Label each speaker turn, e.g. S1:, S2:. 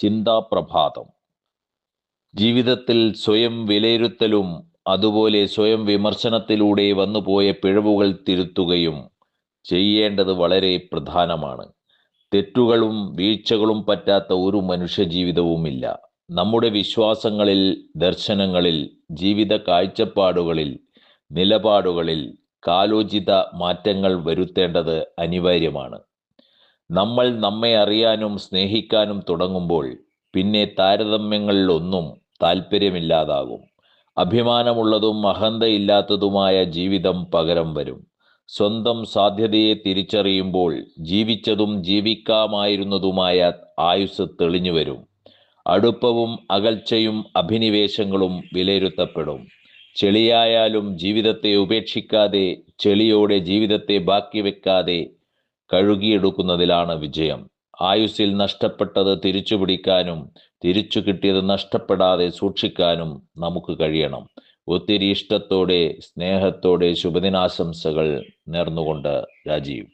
S1: ചിന്താപ്രഭാതം. ജീവിതത്തിൽ സ്വയം വിലയിരുത്തലും അതുപോലെ സ്വയം വിമർശനത്തിലൂടെ വന്നുപോയ പിഴവുകൾ തിരുത്തുകയും ചെയ്യേണ്ടത് വളരെ പ്രധാനമാണ്. തെറ്റുകളും വീഴ്ചകളും പറ്റാത്ത ഒരു മനുഷ്യജീവിതവുമില്ല. നമ്മുടെ വിശ്വാസങ്ങളിൽ ദർശനങ്ങളിൽ ജീവിത കാഴ്ചപ്പാടുകളിൽ നിലപാടുകളിൽ കാലോചിത മാറ്റങ്ങൾ വരുത്തേണ്ടത് അനിവാര്യമാണ്. നമ്മൾ നമ്മെ അറിയാനും സ്നേഹിക്കാനും തുടങ്ങുമ്പോൾ പിന്നെ താരതമ്യങ്ങളിലൊന്നും താല്പര്യമില്ലാതാകും അഭിമാനമുള്ളതും അഹന്തയില്ലാത്തതുമായ ജീവിതം പകരം വരും. സ്വന്തം സാധ്യതയെ തിരിച്ചറിയുമ്പോൾ ജീവിച്ചതും ജീവിക്കാമായിരുന്നതുമായ ആയുസ് തെളിഞ്ഞു വരും. അടുപ്പവും അകൽച്ചയും അഭിനിവേശങ്ങളും വിലയിരുത്തപ്പെടും. ചെളിയായാലും ജീവിതത്തെ ഉപേക്ഷിക്കാതെ ചെളിയോടെ ജീവിതത്തെ ബാക്കി വെക്കാതെ കഴുകിയെടുക്കുന്നതിലാണ് വിജയം. ആയുസ്സിൽ നഷ്ടപ്പെട്ടത് തിരിച്ചു പിടിക്കാനും തിരിച്ചു കിട്ടിയത് നഷ്ടപ്പെടാതെ സൂക്ഷിക്കാനും നമുക്ക് കഴിയണം. ഒത്തിരി ഇഷ്ടത്തോടെ സ്നേഹത്തോടെ ശുഭദിനാശംസകൾ നേർന്നുകൊണ്ട് രാജീവ്.